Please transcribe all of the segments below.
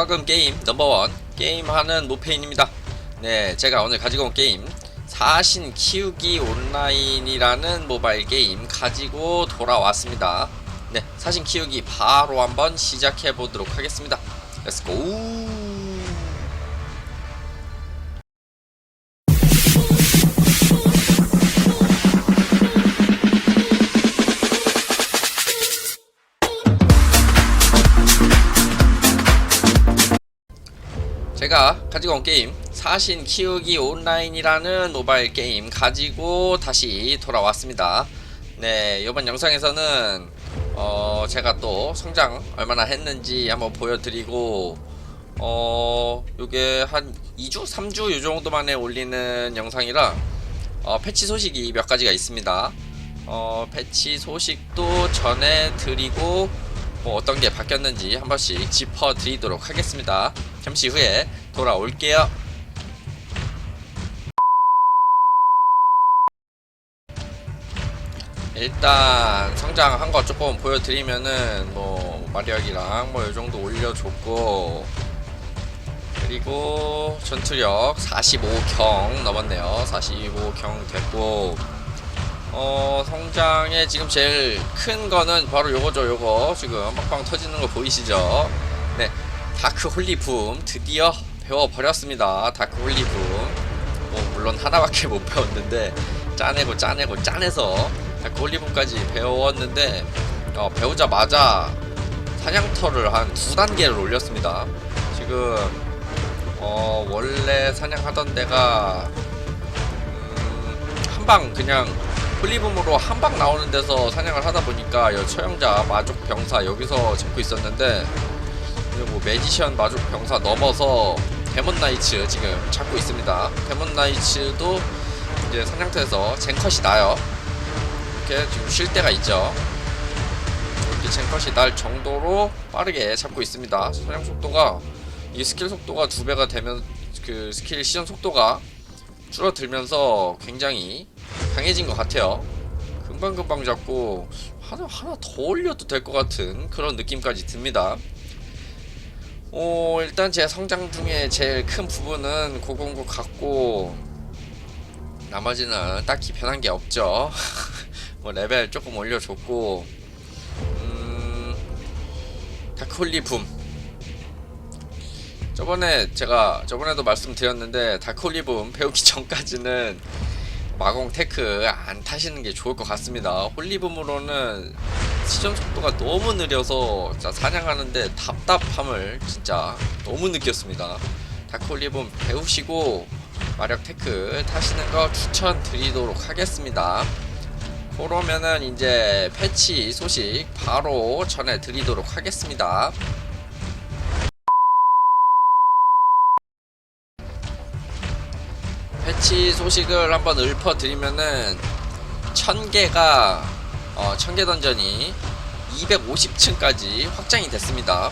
조가금 게임 넘버원 게임하는 노페인입니다. 네, 제가 오늘 가지고 온 게임 사신 키우기 온라인이라는 모바일 게임 가지고 돌아왔습니다. 네, 사신 키우기 바로 한번 시작해 보도록 하겠습니다. 렛츠고! 제가 가지고 온 게임 사신 키우기 온라인이라는 모바일 게임 가지고 다시 돌아왔습니다. 네, 이번 영상에서는 어 제가 또 성장 얼마나 했는지 한번 보여드리고 어 요게 한 2주, 3주 요 정도 만에 올리는 영상이라 어 패치 소식이 몇 가지가 있습니다. 어 패치 소식도 전해드리고 뭐 어떤 게 바뀌었는지 한 번씩 짚어드리도록 하겠습니다. 잠시 후에 돌아올게요. 일단 성장한 거 조금 보여드리면은 뭐 마력이랑 뭐 요 정도 올려줬고 그리고 전투력 45경 넘었네요. 45경 됐고 어 성장에 지금 제일 큰 거는 바로 요거죠 요거. 지금 빵빵 터지는 거 보이시죠? 네. 다크 홀리붐 드디어 배워버렸습니다. 다크 홀리붐. 뭐 물론 하나밖에 못 배웠는데 짜내고 짜내고 짜내서 다크 홀리붐까지 배웠는데 어, 배우자마자 사냥터를 한 두 단계를 올렸습니다. 지금 어 원래 사냥하던 데가 음, 한방 그냥 홀리붐으로 한 방 나오는 데서 사냥을 하다 보니까 여 처형자 마족 병사 여기서 잡고 있었는데 이제 뭐 매지션 마족 병사 넘어서 데몬 나이츠 지금 잡고 있습니다. 데몬 나이츠도 이제 사냥터에서 젠컷이 나요. 이렇게 지금 쉴 때가 있죠. 이렇게 젠컷이 날 정도로 빠르게 잡고 있습니다. 사냥 속도가 이 스킬 속도가 두 배가 되면 그 스킬 시전 속도가 줄어들면서 굉장히 강해진 것 같아요. 금방금방 잡고 하나 하나 더 올려도 될 것 같은 그런 느낌까지 듭니다. 오 일단 제 성장 중에 제일 큰 부분은 고공고 같고 나머지는 딱히 변한 게 없죠. 뭐 레벨 조금 올려줬고 음 다크홀리 붐 저번에 제가 저번에도 말씀드렸는데 다크홀리 붐 배우기 전까지는 마공 테크 안 타시는 게 좋을 것 같습니다. 홀리붐으로는 시전 속도가 너무 느려서 사냥하는데 답답함을 진짜 너무 느꼈습니다. 다크홀리붐 배우시고 마력 테크 타시는 거 추천드리도록 하겠습니다. 그러면은 이제 패치 소식 바로 전해드리도록 하겠습니다. 패치 소식을 한번 읊어드리면은 1000개가 어, 1000개 던전이 250층까지 확장이 됐습니다.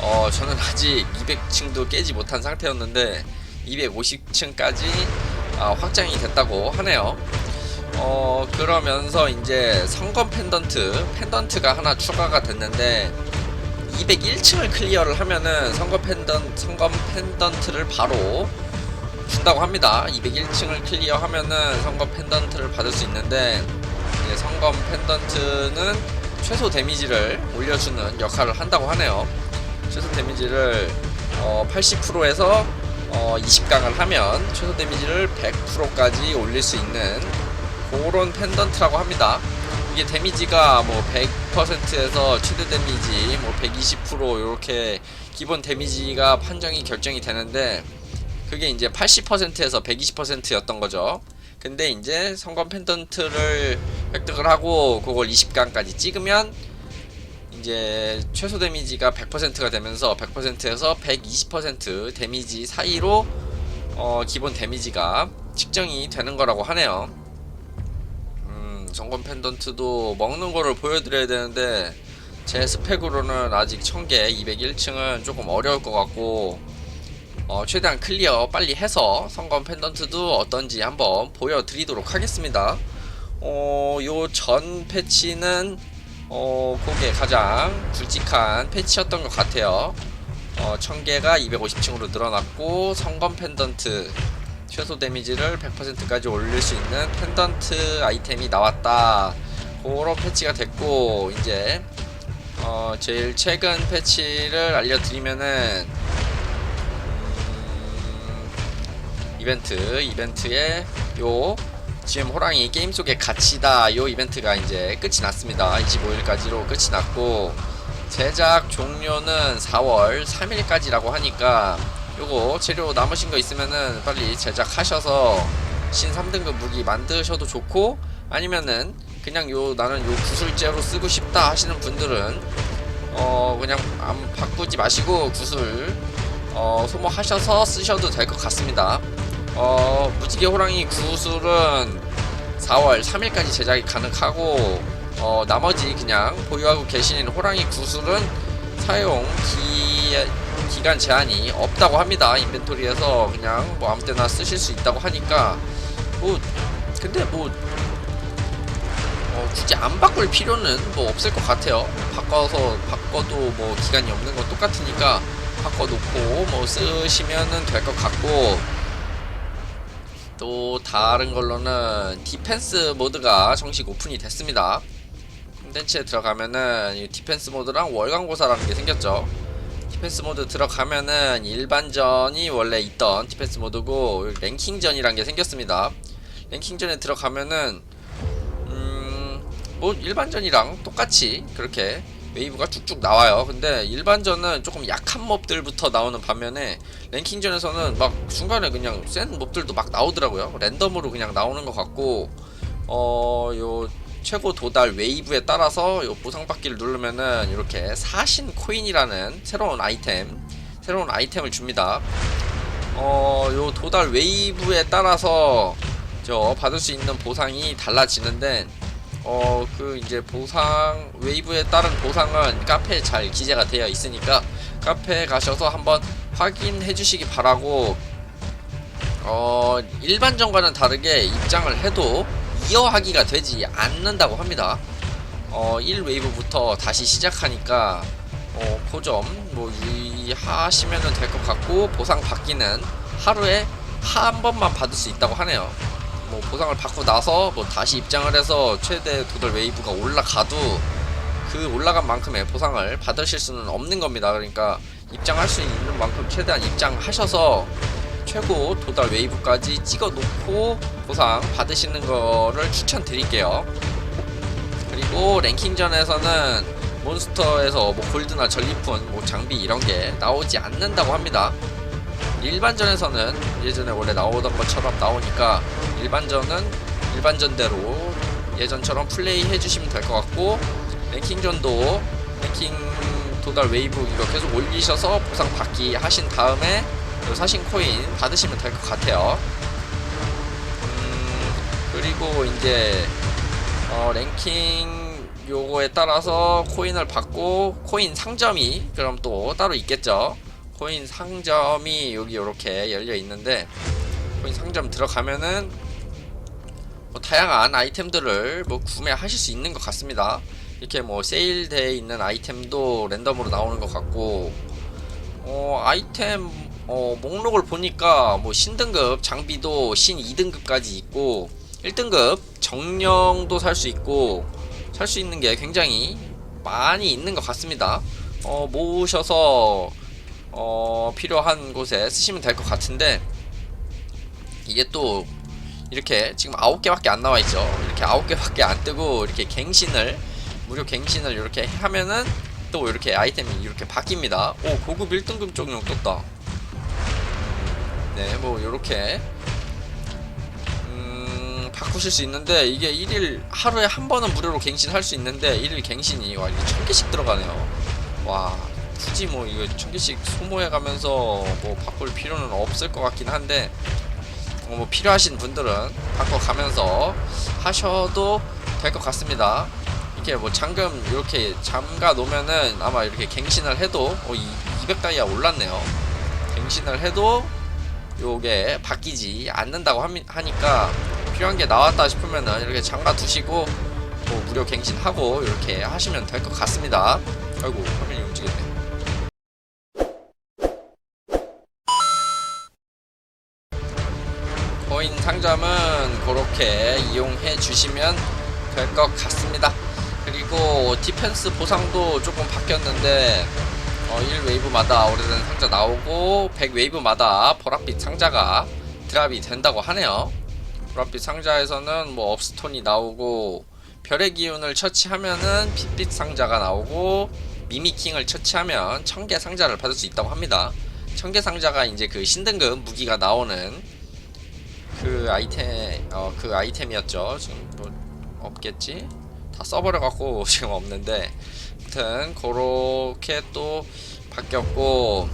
어, 저는 아직 200층도 깨지 못한 상태였는데 250층까지 아, 확장이 됐다고 하네요. 어, 그러면서 이제 성검 펜던트, 펜던트가 하나 추가가 됐는데 201층을 클리어를 하면은 성검 펜던 성검 펜던트를 바로 준다고 합니다. 201층을 클리어하면은 성검 펜던트를 받을 수 있는데 이제 성검 펜던트는 최소 데미지를 올려주는 역할을 한다고 하네요. 최소 데미지를 어 80%에서 어 20강을 하면 최소 데미지를 100%까지 올릴 수 있는 그런 펜던트라고 합니다. 이게 데미지가 뭐 100%에서 최대 데미지 뭐 120% 이렇게 기본 데미지가 판정이 결정이 되는데 그게 이제 80%에서 120%였던 거죠. 근데 이제 성검 펜던트를 획득을 하고 그걸 20강까지 찍으면 이제 최소 데미지가 100%가 되면서 100%에서 120% 데미지 사이로 어 기본 데미지가 측정이 되는 거라고 하네요. 음, 성검 펜던트도 먹는 거를 보여드려야 되는데 제 스펙으로는 아직 1000개 201층은 조금 어려울 것 같고 어, 최대한 클리어 빨리 해서 성검 펜던트도 어떤지 한번 보여드리도록 하겠습니다. 어, 요 전 패치는 어, 그게 가장 굵직한 패치였던 것 같아요. 어, 1000개가 250층으로 늘어났고 성검 펜던트 최소 데미지를 100%까지 올릴 수 있는 펜던트 아이템이 나왔다. 그런 패치가 됐고 이제 어, 제일 최근 패치를 알려드리면은 이벤트 이벤트에 요 GM 호랑이 게임 속의 가치다 요 이벤트가 이제 끝이 났습니다 25일까지로 끝이 났고 제작 종료는 4월 3일까지라고 하니까 요거 재료 남으신 거 있으면은 빨리 제작하셔서 신 3등급 무기 만드셔도 좋고 아니면은 그냥 요 나는 요 구슬제로 쓰고 싶다 하시는 분들은 어 그냥 안 바꾸지 마시고 구슬 어 소모하셔서 쓰셔도 될 것 같습니다. 어 무지개 호랑이 구슬은 4월 3일까지 제작이 가능하고 어 나머지 그냥 보유하고 계신 호랑이 구슬은 사용 기 기간 제한이 없다고 합니다. 인벤토리에서 그냥 뭐 아무 때나 쓰실 수 있다고 하니까 뭐 근데 뭐 어, 굳이 안 바꿀 필요는 뭐 없을 것 같아요. 바꿔서 바꿔도 뭐 기간이 없는 건 똑같으니까 바꿔놓고 뭐 쓰시면은 될 것 같고 또 다른 걸로는 디펜스 모드가 정식 오픈이 됐습니다. 콘텐츠에 들어가면은 이 디펜스 모드랑 월광고사라는 게 생겼죠. 디펜스 모드 들어가면은 일반전이 원래 있던 디펜스 모드고 랭킹전이란 게 생겼습니다. 랭킹전에 들어가면은 음, 뭐 일반전이랑 똑같이 그렇게 웨이브가 쭉쭉 나와요. 근데 일반전은 조금 약한 몹들부터 나오는 반면에 랭킹전에서는 막 중간에 그냥 센 몹들도 막 나오더라고요. 랜덤으로 그냥 나오는 것 같고 어 요 최고 도달 웨이브에 따라서 요 보상받기를 누르면은 이렇게 사신 코인이라는 새로운 아이템 새로운 아이템을 줍니다. 어 요 도달 웨이브에 따라서 저 받을 수 있는 보상이 달라지는데 어 그 이제 보상 웨이브에 따른 보상은 카페에 잘 기재가 되어 있으니까 카페에 가셔서 한번 확인해 주시기 바라고 어 일반전과는 다르게 입장을 해도 이어하기가 되지 않는다고 합니다. 어 1웨이브부터 다시 시작하니까 어, 그점뭐 유의하시면 될 것 같고 보상 받기는 하루에 한 번만 받을 수 있다고 하네요. 뭐 보상을 받고 나서 뭐 다시 입장을 해서 최대 도달 웨이브가 올라가도 그 올라간 만큼의 보상을 받으실 수는 없는 겁니다. 그러니까 입장할 수 있는 만큼 최대한 입장하셔서 최고 도달 웨이브까지 찍어 놓고 보상 받으시는 거를 추천드릴게요. 그리고 랭킹전에서는 몬스터에서 뭐 골드나 전리품, 뭐 장비 이런 게 나오지 않는다고 합니다. 일반전에서는 예전에 원래 나오던 것처럼 나오니까 일반전은 일반전대로 예전처럼 플레이 해주시면 될 것 같고 랭킹전도 랭킹 도달 웨이브 이거 계속 올리셔서 보상 받기 하신 다음에 요 사신 코인 받으시면 될 것 같아요. 음, 그리고 이제 어, 랭킹 요거에 따라서 코인을 받고 코인 상점이 그럼 또 따로 있겠죠. 코인 상점이 여기 이렇게 열려 있는데 코인 상점 들어가면은 뭐 다양한 아이템들을 뭐 구매하실 수 있는 것 같습니다. 이렇게 뭐 세일되어 있는 아이템도 랜덤으로 나오는 것 같고 어 아이템 어 목록을 보니까 뭐 신등급 장비도 신 2등급까지 있고 1등급 정령도 살 수 있고 살 수 있는 게 굉장히 많이 있는 것 같습니다. 어 모으셔서 어 필요한 곳에 쓰시면 될 것 같은데 이게 또 이렇게 지금 아홉 개밖에 안 나와 있죠. 이렇게 아홉 개밖에 안 뜨고 이렇게 갱신을 무료 갱신을 이렇게 하면은 또 이렇게 아이템이 이렇게 바뀝니다. 오 고급 1등급 적용 떴다. 네, 뭐 이렇게 음, 바꾸실 수 있는데 이게 1일 하루에 한 번은 무료로 갱신할 수 있는데 1일 갱신이 와 이게 천 개씩 들어가네요. 와 굳이 뭐 이거 천 개씩 소모해 가면서 뭐 바꿀 필요는 없을 것 같긴 한데 어, 뭐 필요하신 분들은 바꿔가면서 하셔도 될 것 같습니다. 이렇게 뭐 잠금 이렇게 잠가 놓으면은 아마 이렇게 갱신을 해도 어, 200다이아 올랐네요. 갱신을 해도 요게 바뀌지 않는다고 하미, 하니까 필요한 게 나왔다 싶으면은 이렇게 잠가 두시고 뭐 무료 갱신하고 이렇게 하시면 될 것 같습니다. 아이고 화면이 움직였네. 상점은 그렇게 이용해 주시면 될 것 같습니다. 그리고 디펜스 보상도 조금 바뀌었는데 어, 1웨이브마다 오래된 상자 나오고 100웨이브마다 보랏빛 상자가 드랍이 된다고 하네요. 보랏빛 상자에서는 뭐 업스톤이 나오고 별의 기운을 처치하면은 빛빛 상자가 나오고 미미킹을 처치하면 청개 상자를 받을 수 있다고 합니다. 청개 상자가 이제 그 신등급 무기가 나오는 그 아이템 어 그 아이템이었죠. 지금 뭐 없겠지? 다 써버려 갖고 지금 없는데 아무튼 그렇게 또 바뀌었고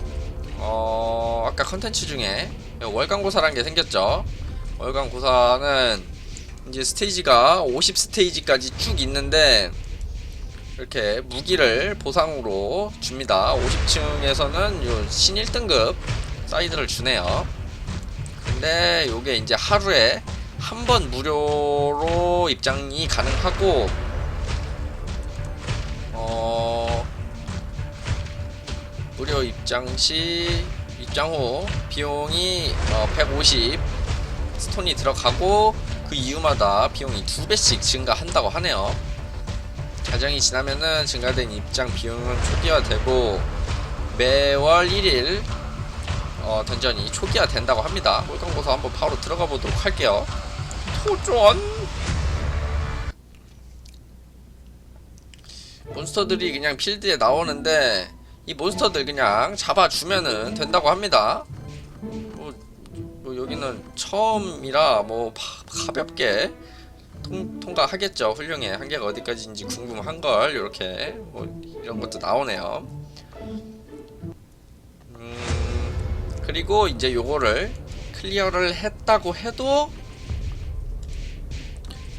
어 아까 컨텐츠 중에 월간고사라는 게 생겼죠. 월간고사는 이제 스테이지가 50 스테이지까지 쭉 있는데 이렇게 무기를 보상으로 줍니다. 50층에서는 요 신 1등급 사이드를 주네요. 근데 요게 이제 하루에 한 번 무료로 입장이 가능하고 어 무료 입장 시 입장 후 비용이 어, 150 스톤이 들어가고 그 이유마다 비용이 두 배씩 증가한다고 하네요. 자정이 지나면은 증가된 입장 비용은 초기화되고 매월 1일 어, 던전이 초기화 된다고 합니다. 홀강고사 한번 바로 들어가 보도록 할게요. 도전! 몬스터들이 그냥 필드에 나오는데 이 몬스터들 그냥 잡아주면은 된다고 합니다. 뭐, 뭐 여기는 처음이라 뭐 파- 가볍게 통, 통과하겠죠. 훌륭해. 한계가 어디까지인지 궁금한 걸 이렇게 뭐 이런 것도 나오네요. 음, 그리고 이제 요거를 클리어를 했다고 해도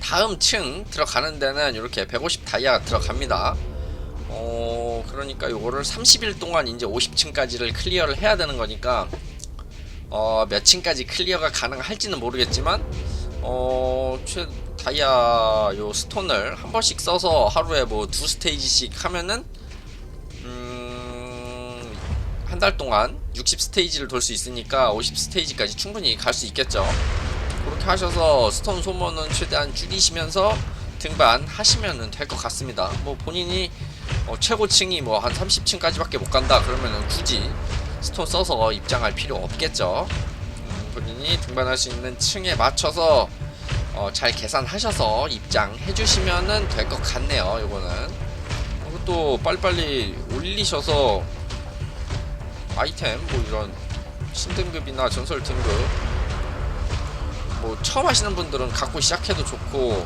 다음 층 들어가는 데는 이렇게 150 다이아가 들어갑니다. 어, 그러니까 요거를 30일 동안 이제 50층까지를 클리어를 해야 되는 거니까 어, 몇 층까지 클리어가 가능할지는 모르겠지만 어, 최 다이아 요 스톤을 한 번씩 써서 하루에 뭐 두 스테이지씩 하면은 한 달 동안 60 스테이지를 돌 수 있으니까 50 스테이지까지 충분히 갈 수 있겠죠. 그렇게 하셔서 스톤 소모는 최대한 줄이시면서 등반 하시면 될 것 같습니다. 뭐 본인이 어, 최고층이 뭐 한 30층까지밖에 못 간다 그러면은 굳이 스톤 써서 입장할 필요 없겠죠. 음, 본인이 등반할 수 있는 층에 맞춰서 어, 잘 계산하셔서 입장해 주시면은 될 것 같네요. 요거는 이것도 빨리빨리 올리셔서 아이템 뭐 이런 신등급이나 전설 등급 뭐 처음 하시는 분들은 갖고 시작해도 좋고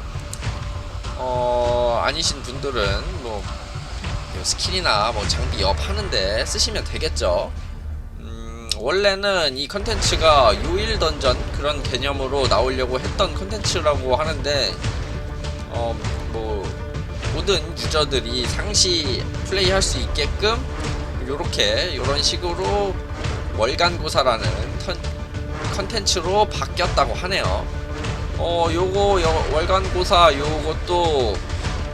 어 아니신 분들은 뭐 스킬이나 뭐 장비 업 하는데 쓰시면 되겠죠. 음, 원래는 이 컨텐츠가 요일 던전 그런 개념으로 나오려고 했던 컨텐츠라고 하는데 어뭐 모든 유저들이 상시 플레이할 수 있게끔 요렇게 요런 식으로 월간고사라는 턴, 컨텐츠로 바뀌었다고 하네요. 어, 요거 요, 월간고사 요것도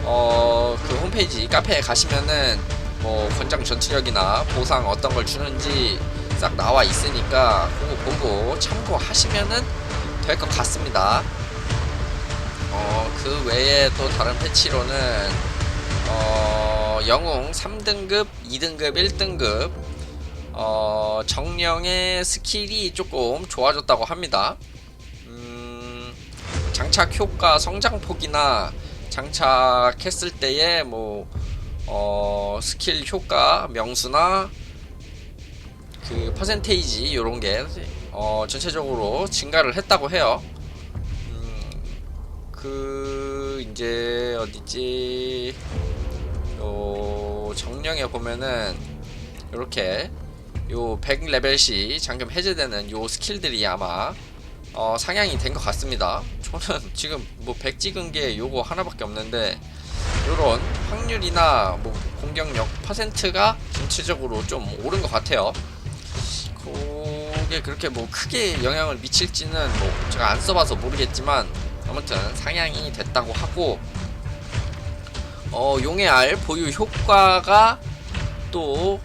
어, 그 홈페이지 카페에 가시면은 뭐 권장 전투력이나 보상 어떤 걸 주는지 싹 나와 있으니까 그거 보고 참고하시면은 될 것 같습니다. 어, 그 외에 또 다른 패치로는 어, 영웅 3등급, 2등급, 1등급 어, 정령의 스킬이 조금 좋아졌다고 합니다. 음, 장착 효과 성장폭이나 장착했을 때의 뭐 어, 스킬 효과 명수나 그 퍼센테이지 요런 게 어, 전체적으로 증가를 했다고 해요. 음, 그 이제 어디지? 요 정령에 보면은 요렇게 요 100레벨 시 잠금 해제되는 요 스킬들이 아마 어, 상향이 된 것 같습니다. 저는 지금 뭐 100 찍은 게 요거 하나밖에 없는데 요런 확률이나 뭐 공격력 퍼센트가 전체적으로 좀 오른 것 같아요. 그게 그렇게 뭐 크게 영향을 미칠지는 뭐 제가 안 써봐서 모르겠지만 아무튼 상향이 됐다고 하고 어 용의 알 보유 효과가 또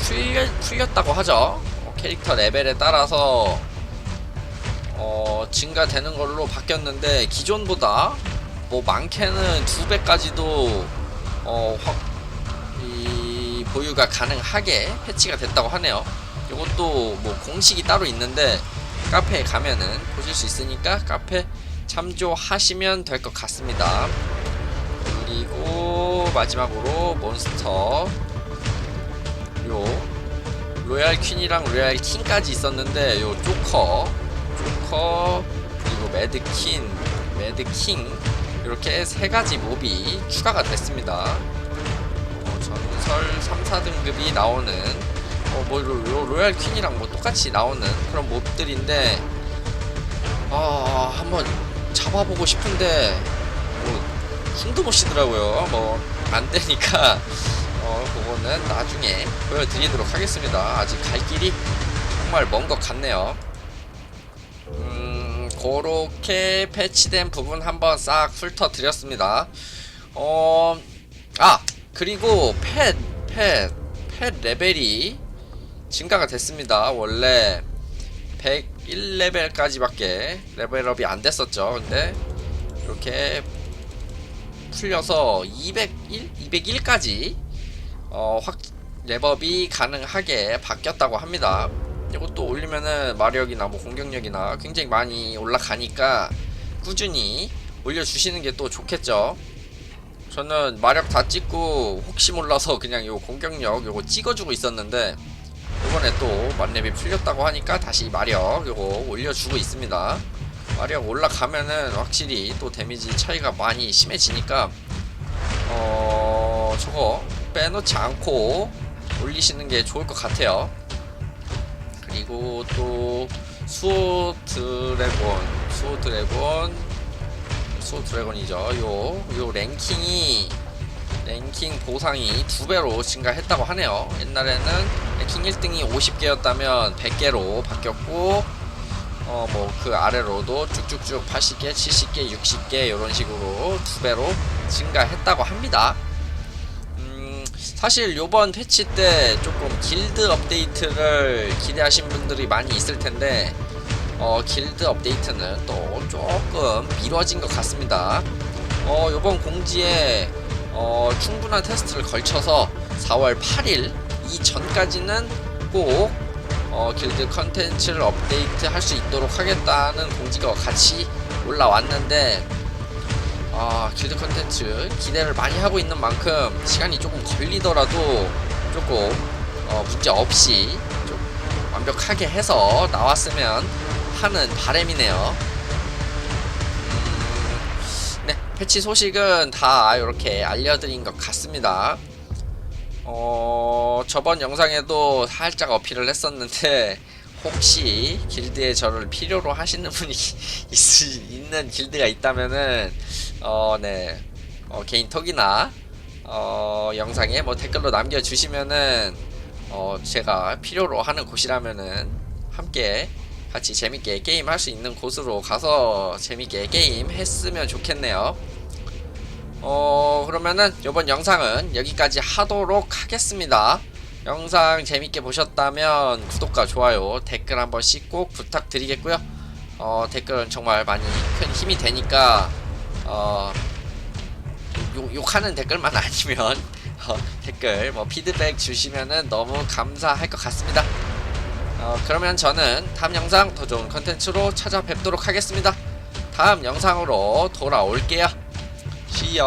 풀려, 풀렸 다고 하죠. 어, 캐릭터 레벨에 따라서 어 증가되는 걸로 바뀌었는데 기존보다 뭐 많게는 두 배까지도 어, 확, 이 보유가 가능하게 패치가 됐다고 하네요. 이것도 뭐 공식이 따로 있는데 카페에 가면은 보실 수 있으니까 카페 참조하시면 될 것 같습니다. 그리고 마지막으로 몬스터 요 로얄 퀸이랑 로얄 킹까지 있었는데 요 조커 조커 그리고 매드킨 매드킹 이렇게 세 가지 몹이 추가가 됐습니다. 어, 전설 3, 4등급이 나오는 어, 뭐 로, 로- 로얄 퀸이랑 뭐 똑같이 나오는 그런 몹들인데 아 한번 잡아보고 싶은데 뭐 숨도 못 쉬더라고요. 뭐 안 되니까 어 그거는 나중에 보여드리도록 하겠습니다. 아직 갈 길이 정말 먼 것 같네요. 음 그렇게 패치된 부분 한번 싹 훑어 드렸습니다. 어, 아, 그리고 펫, 펫, 펫 레벨이 증가가 됐습니다. 원래 101레벨까지밖에 레벨업이 안 됐었죠. 근데 이렇게 풀려서 201, 201까지 어, 확 레벨업이 가능하게 바뀌었다고 합니다. 이것도 올리면은 마력이나 뭐 공격력이나 굉장히 많이 올라가니까 꾸준히 올려주시는 게 또 좋겠죠. 저는 마력 다 찍고 혹시 몰라서 그냥 요 공격력 요거 찍어주고 있었는데 이번에 또 만렙이 풀렸다고 하니까 다시 마력 요거 올려주고 있습니다. 마력 올라가면은 확실히 또 데미지 차이가 많이 심해지니까 어 저거 빼놓지 않고 올리시는 게 좋을 것 같아요. 그리고 또 수호 드래곤, 수호 드래곤, 수호 드래곤이죠. 요, 요 랭킹이 랭킹 보상이 두 배로 증가했다고 하네요. 옛날에는 랭킹 1등이 50개였다면 100개로 바뀌었고, 어, 뭐 그 아래로도 쭉쭉쭉 80개, 70개, 60개 이런 식으로 두 배로 증가했다고 합니다. 음, 사실 요번 패치 때 조금 길드 업데이트를 기대하신 분들이 많이 있을 텐데 어, 길드 업데이트는 또 조금 미뤄진 것 같습니다. 어, 요번 공지에 어, 충분한 테스트를 걸쳐서 4월 8일 이전까지는 꼭 어, 길드 컨텐츠를 업데이트 할 수 있도록 하겠다는 공지가 같이 올라왔는데 아, 길드 컨텐츠 기대를 많이 하고 있는 만큼 시간이 조금 걸리더라도 조금 어, 문제 없이 좀 완벽하게 해서 나왔으면 하는 바람이네요. 음, 네, 패치 소식은 다 이렇게 알려드린 것 같습니다. 어, 저번 영상에도 살짝 어필을 했었는데 혹시 길드에 저를 필요로 하시는 분이 있, 있는 길드가 있다면은 어, 네. 어, 개인 톡이나 어, 영상에 뭐 댓글로 남겨 주시면은 어, 제가 필요로 하는 곳이라면은 함께 같이 재밌게 게임 할 수 있는 곳으로 가서 재밌게 게임 했으면 좋겠네요. 어, 그러면은 이번 영상은 여기까지 하도록 하겠습니다. 영상 재밌게 보셨다면 구독과 좋아요, 댓글 한 번씩 꼭 부탁드리겠고요. 어, 댓글은 정말 많이 큰 힘이 되니까 어, 욕, 욕하는 댓글만 아니면 어, 댓글 뭐 피드백 주시면은 너무 감사할 것 같습니다. 어, 그러면 저는 다음 영상 더 좋은 컨텐츠로 찾아뵙도록 하겠습니다. 다음 영상으로 돌아올게요. Ya.